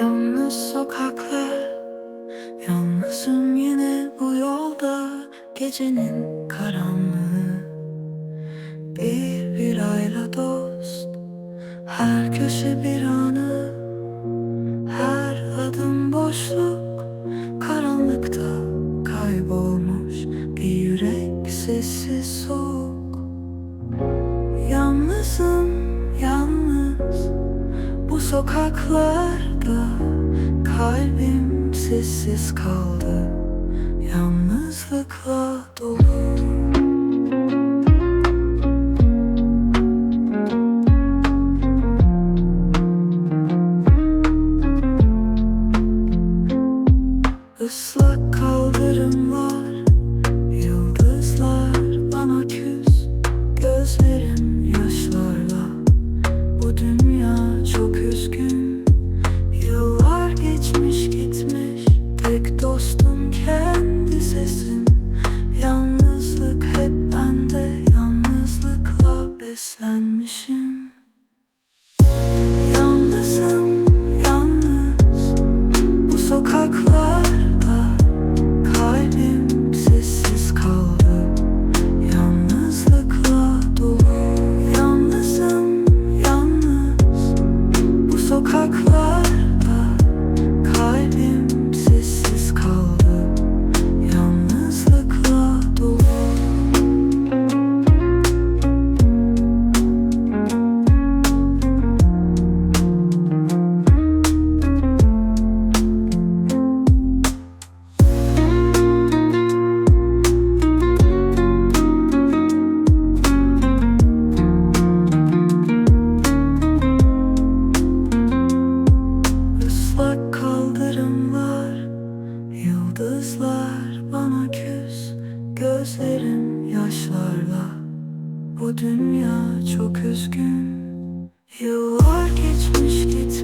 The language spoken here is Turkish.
Yalnız sokaklar Yalnızım yine bu yolda. Gecenin karanlığı Bir birayla dost. Her köşe bir anı Her adım boşluk. Karanlıkta kaybolmuş Bir yürek sessiz soğuk. Yalnızım yalnız bu sokaklarda kalbim sessiz kaldı. Yalnızlıkla dolu close. Yıldızlar bana küs Gözlerim yaşlarla. Bu dünya çok üzgün. Yıllar geçmiş gitmiş